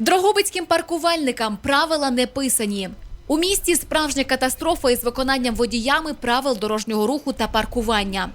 Дрогобицьким паркувальникам правила не писані. У місті справжня катастрофа із виконанням водіями правил дорожнього руху та паркування.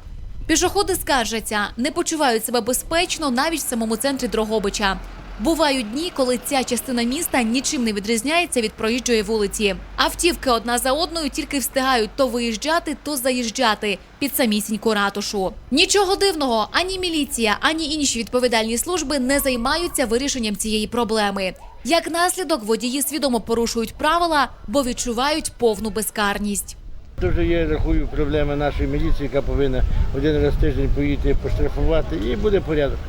Пішоходи скаржаться, не почувають себе безпечно навіть в самому центрі Дрогобича. Бувають дні, коли ця частина міста нічим не відрізняється від проїжджої вулиці. Автівки одна за одною тільки встигають то виїжджати, то заїжджати під самісіньку ратушу. Нічого дивного, ані міліція, ані інші відповідальні служби не займаються вирішенням цієї проблеми. Як наслідок, водії свідомо порушують правила, бо відчувають повну безкарність. Вже є, рахую, проблема нашої міліції, яка повинна один раз в тиждень поїти поштрафувати, і буде порядок.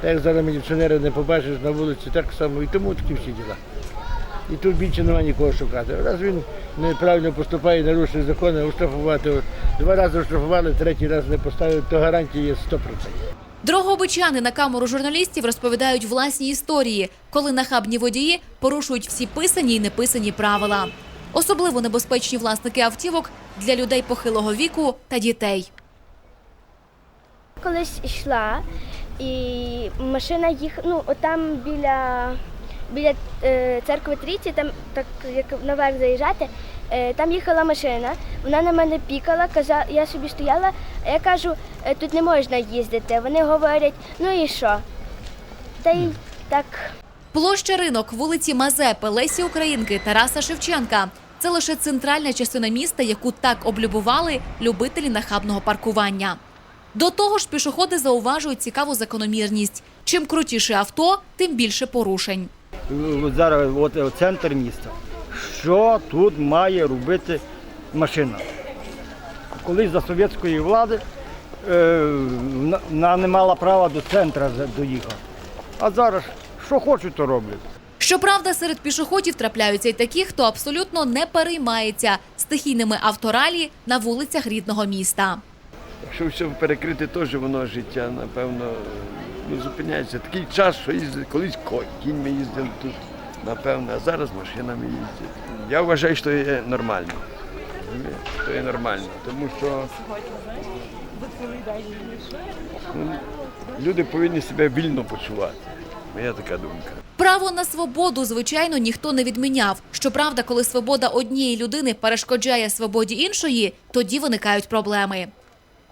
Так як зараз міліціонерів не побачиш на вулиці, так само і тому такі всі діла. І тут більше немає нікого шукати. Раз він неправильно поступає, нарушує закони, оштрафувати. Два рази оштрафували, третій раз не поставили, то гарантії є 100%. Дрогобичани на камеру журналістів розповідають власні історії, коли нахабні водії порушують всі писані і неписані правила. Особливо небезпечні власники автівок для людей похилого віку та дітей. Колись йшла, і машина їх, ну, отам біля, біля е, церкви Трійці, там так як наверх заїжджати, е, там їхала машина, вона на мене пікала, казала, я собі стояла, а я кажу, «Е, тут не можна їздити. Вони говорять, ну і що? Та й так. Площа ринок, вулиці Мазепи, Лесі Українки, Тараса Шевченка. Це лише центральна частина міста, яку так облюбували любителі нахабного паркування. До того ж, пішоходи зауважують цікаву закономірність. Чим крутіше авто, тим більше порушень. От зараз от, центр міста. Що тут має робити машина? Колись за совєтської влади е, вона- вона не мала права до центру доїхати. А зараз що хочуть, то роблять. Щоправда, серед пішоходів трапляються й такі, хто абсолютно не переймається стихійними авторалі на вулицях рідного міста. Якщо все перекрити, теж воно життя, напевно, не зупиняється. Такий час, що їздили, колись ко- кіньми їздили тут, напевно, а зараз машинами їздять. Я вважаю, що є нормально. Що є нормально. Тому що ну, люди повинні себе вільно почувати. Моя така думка. Право на свободу, звичайно, ніхто не відміняв. Щоправда, коли свобода однієї людини перешкоджає свободі іншої, тоді виникають проблеми.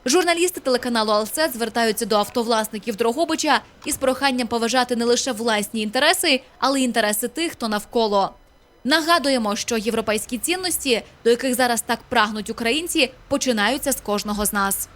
Журналісти телеканалу Алсет звертаються до автовласників Дрогобича із проханням поважати не лише власні інтереси, але й інтереси тих, хто навколо. Нагадуємо, що європейські цінності, до яких зараз так прагнуть українці, починаються з кожного з нас.